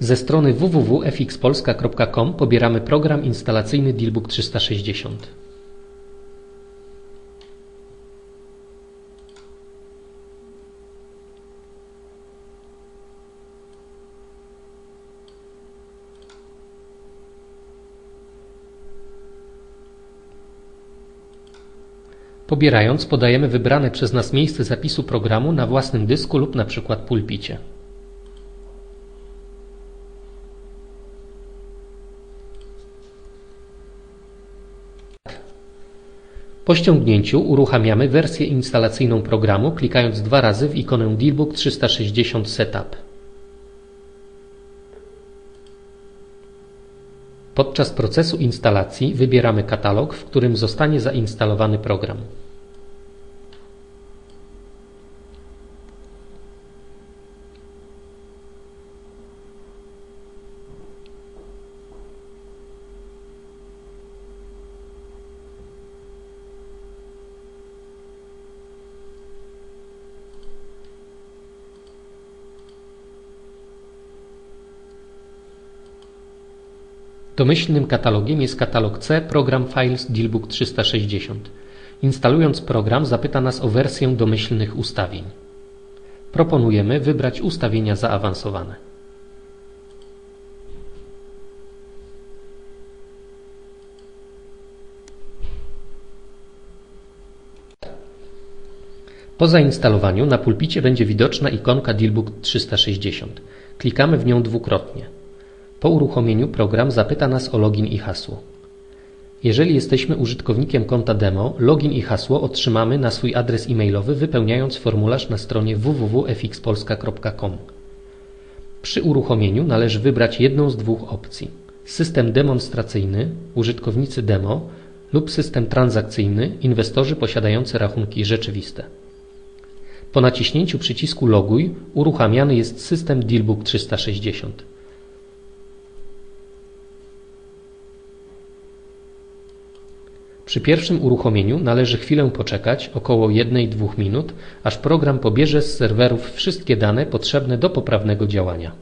Ze strony www.fxpolska.com pobieramy program instalacyjny Dealbook 360. Pobierając podajemy wybrane przez nas miejsce zapisu programu na własnym dysku lub np. pulpicie. Po ściągnięciu uruchamiamy wersję instalacyjną programu klikając dwa razy w ikonę Dealbook 360 Setup. Podczas procesu instalacji wybieramy katalog, w którym zostanie zainstalowany program. Domyślnym katalogiem jest katalog C Program Files Dealbook 360. Instalując program zapyta nas o wersję domyślnych ustawień. Proponujemy wybrać ustawienia zaawansowane. Po zainstalowaniu na pulpicie będzie widoczna ikonka Dealbook 360. Klikamy w nią dwukrotnie. Po uruchomieniu program zapyta nas o login i hasło. Jeżeli jesteśmy użytkownikiem konta demo, login i hasło otrzymamy na swój adres e-mailowy wypełniając formularz na stronie www.fxpolska.com. Przy uruchomieniu należy wybrać jedną z dwóch opcji: system demonstracyjny, użytkownicy demo lub system transakcyjny, inwestorzy posiadający rachunki rzeczywiste. Po naciśnięciu przycisku Loguj uruchamiany jest system Dealbook 360. Przy pierwszym uruchomieniu należy chwilę poczekać, około 1-2 minut, aż program pobierze z serwerów wszystkie dane potrzebne do poprawnego działania.